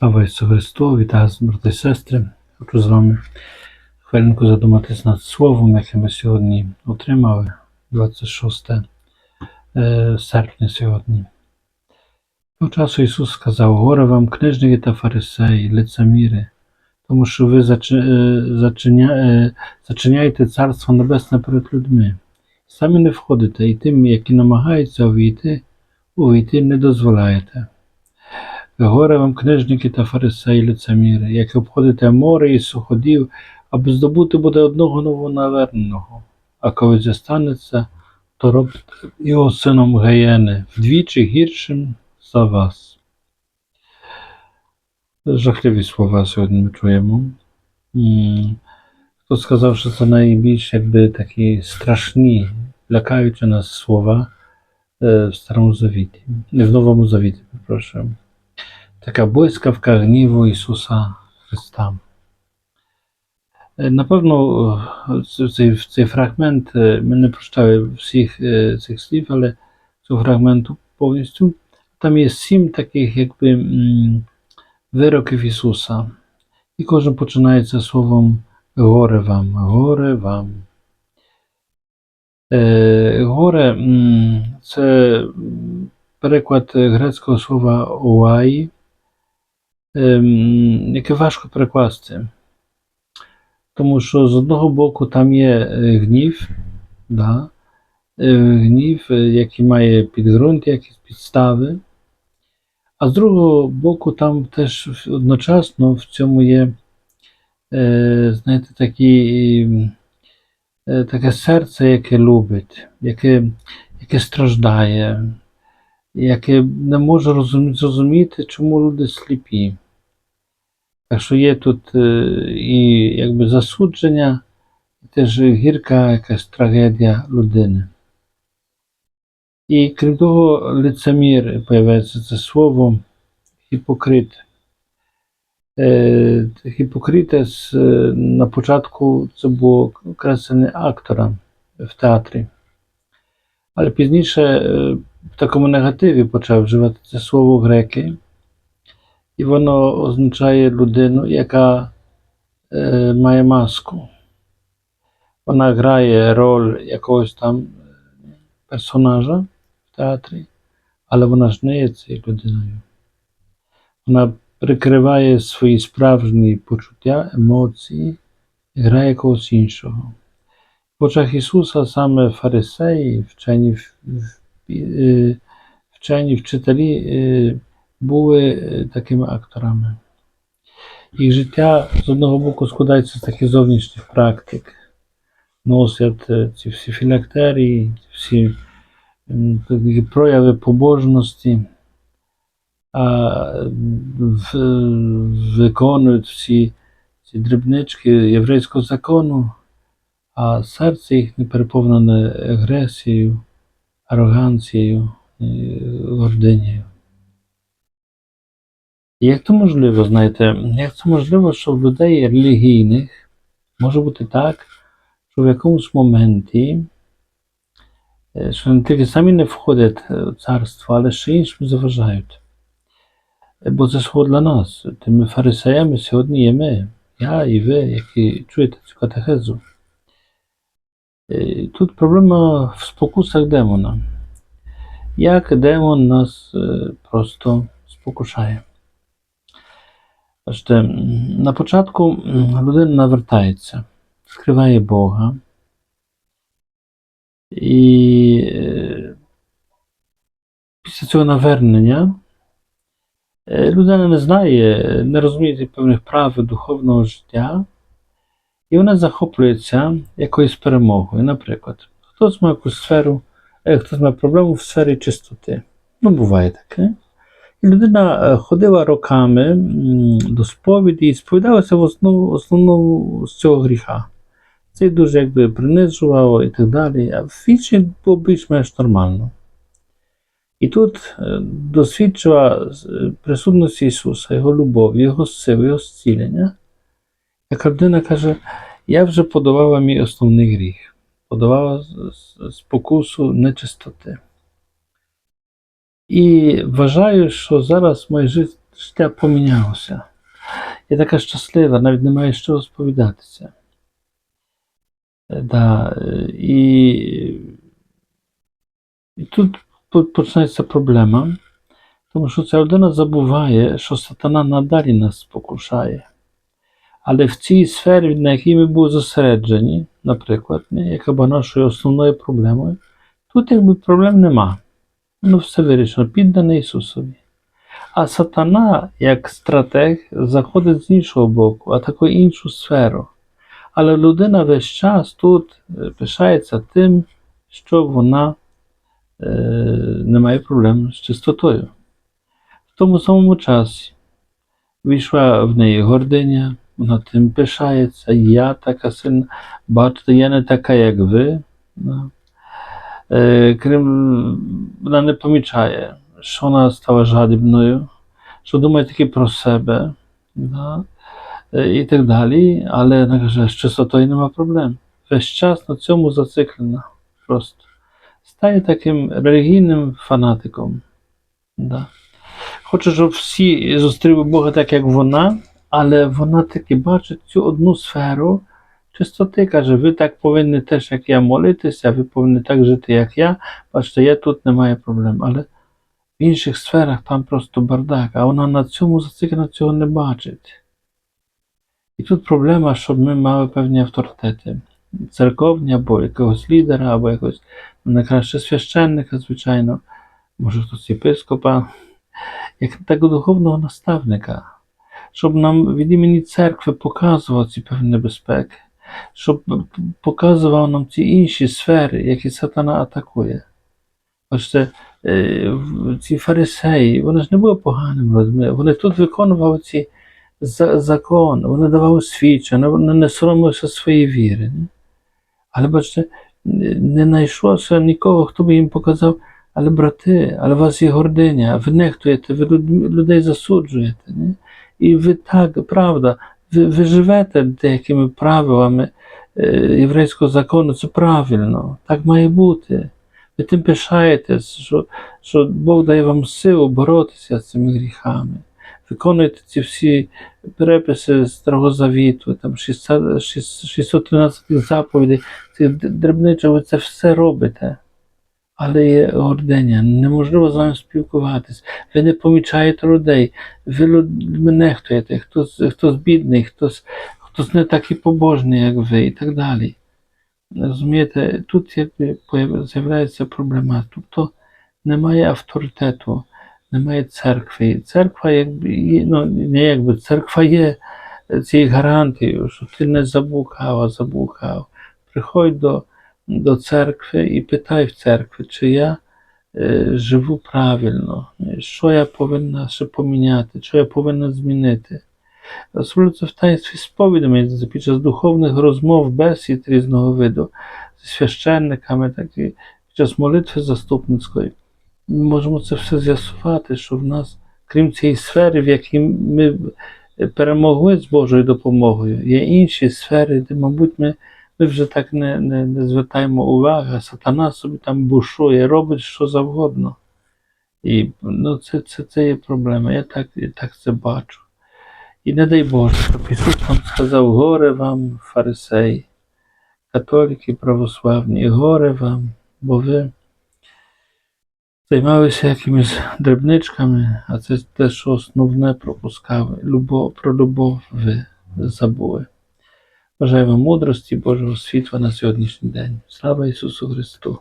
Слава Ісусу Христу, вітаю вас, брати і сестри. Хочу з вами хвилинку задуматись над словом, яке ми сьогодні отримали, 26 е, серпня сьогодні. Того часу Ісус сказав: Горе вам, книжники та фарисеї, лицеміри, тому що ви е, зачиня, е, зачиняєте Царство Небесне перед людьми. Самі не входите, і тим, які намагаються увійти, увійти не дозволяєте. Горе вам, книжники та фарисеї лицеміри, як обходите море і суходів, аби здобути буде одного новонаверненого. А коли зістанеться, то робите його сином Геєни, вдвічі гіршим за вас. Жахливі слова сьогодні ми чуємо. Хто сказав, що це найбільш якби такі страшні, лякаючі нас слова е, в Старому Завіті, в Новому Завіті, прошу така блискавка гніву Ісуса Христа. Е, Напевно, е, ц- цей, цей фрагмент е, ми не прочитали всіх е, цих слів, але цього фрагменту повністю. Там є сім таких якби м, вироків Ісуса. І кожен починається словом горе вам, горе вам. Е, горе яке важко перекласти. Тому що з одного боку там є е, гнів, да? е, гнів, е, який має підґрунт, якісь підстави, а з другого боку, там теж одночасно в цьому є, знаєте, такі, ем, таке серце, яке любить, яке, яке страждає, яке не може зрозуміти, чому люди сліпі. Так що є тут е, і якби засудження, і теж гірка якась трагедія людини. І крім того, лицемір появляється це слово гіпокрит. Е, Гіпокритес е, на початку це було красення актора в театрі. Але пізніше такому негативі почав вживати це слово греки. І воно означає людину, яка е, має маску. Вона грає роль якогось там е, персонажа в театрі, але вона ж не є цією людиною. Вона прикриває свої справжні почуття, емоції, і грає когось іншого. В очах Ісуса саме фарисеї, вчені, в- в- е, вчителі е, були е, такими акторами. Їх життя з одного боку складається з таких зовнішніх практик. Носять ці всі філактерії, всі такі прояви побожності, а виконують всі ці дрібнички єврейського закону, а серце їх не переповнене агресією, ароганцією, і гординею. Як це можливо, знаєте, як це можливо, що в людей релігійних може бути так, що в якомусь моменті, е, що не тільки самі не входять е, в царство, але ще іншим заважають. Е, Бо це ж для нас. Тими фарисеями сьогодні є ми, я і ви, які чуєте цю катехезу. Е, Тут проблема в спокусах демона. Як демон нас е, просто спокушає. Бачите, на початку людина навертається, скриває Бога. І е, після цього навернення людина не знає, не розуміє певних правил духовного життя, і вона захоплюється якоюсь перемогою. Наприклад, хтось має якусь сферу, е, хтось має проблему в сфері чистоти. Ну, буває таке. І людина е, ходила роками до сповіді і сповідалася в основному, основному з цього гріха. Це дуже якби принижувало і так далі, а в іншій було більш-менш нормально. І тут е, досвідчила присутності Ісуса, Його любові, Його сили, Його зцілення. Яка людина каже, я вже подавала мій основний гріх, подавала спокусу нечистоти. І вважаю, що зараз моє жит- життя помінялося. Я така щаслива, навіть не маю що розповідатися. Е, Да, е, і, і тут починається проблема, тому що ця людина забуває, що сатана надалі нас спокушає. Але в цій сфері, на якій ми були зосереджені, наприклад, яка була нашою основною проблемою, тут якби проблем нема. Ну, все вирішено, піддане Ісусові. А сатана, як стратег, заходить з іншого боку, атакує іншу сферу. Але людина весь час тут е, пишається тим, що вона е, не має проблем з чистотою. В тому самому часі війшла в неї гординя, вона тим пишається, я така сильна, бачите, я не така, як ви. Крім, вона не помічає, що вона стала жадібною, що думає тільки про себе, і так далі, але вона каже, з чистотою нема проблем. Весь час на цьому зациклена. Просто стає таким релігійним фанатиком. Да. Хоче, щоб всі зустріли Бога так, як вона, але вона таки бачить цю одну сферу чистоти. Каже, ви так повинні теж, як я, молитися, ви повинні так жити, як я. Бачите, я тут немає проблем. Але в інших сферах там просто бардак, а вона на цьому зациклена цього не бачить. І тут проблема, щоб ми мали певні авторитети. Церковні або якогось лідера, або якогось найкраще священника, звичайно, може хтось єпископа, як так духовного наставника, щоб нам від імені церкви показував ці певні небезпеки, щоб показував нам ці інші сфери, які сатана атакує. Бачите, е, ці фарисеї, вони ж не були поганими людьми, вони тут виконували ці за- закон, вони давали свідчення, вони не соромилися своєї віри. Але бачите, не знайшлося нікого, хто би їм показав, але брати, але у вас є гординя, ви нехтуєте, ви людей засуджуєте. Не? І ви так, правда, ви, ви живете деякими правилами е, єврейського закону, це правильно, так має бути. Ви тим пишаєтесь, що, що Бог дає вам силу боротися з цими гріхами. Виконуєте ці всі переписи Старого Завіту, там 600 600 613 заповідей, цих д- дрібничок, ви це все робите. Але є гординя, неможливо з вами спілкуватись. Ви не помічаєте людей, ви нехтуєте, хтось, хтось бідний, хтось, хтось не такий побожний, як ви, і так далі. Розумієте, тут з'являється проблема. Тобто немає авторитету, немає церкви. Церква, якби ну не якби церква є цією гарантією, що ти не заблукав, а заблукав. Приходь до, до церкви і питай в церкві, чи я е, живу правильно, що я повинна ще поміняти, що я повинна змінити. Особливо це в таїнстві сповідами під час духовних розмов, бесід різного виду зі священниками, так і під час молитви заступницької. Ми можемо це все з'ясувати, що в нас, крім цієї сфери, в якій ми перемогли з Божою допомогою, є інші сфери, де, мабуть, ми, ми вже так не, не, не звертаємо уваги, сатана собі там бушує, робить що завгодно. І ну, це, це, це є проблема. Я так, я так це бачу. І не дай Боже, щоб Ісус нам сказав, горе вам, фарисеї, католики православні, горе вам, бо ви займалися якимись дрібничками, а це те, що основне пропускали. Любов, про любов ви забули. Бажаю вам мудрості Божого світла на сьогоднішній день. Слава Ісусу Христу!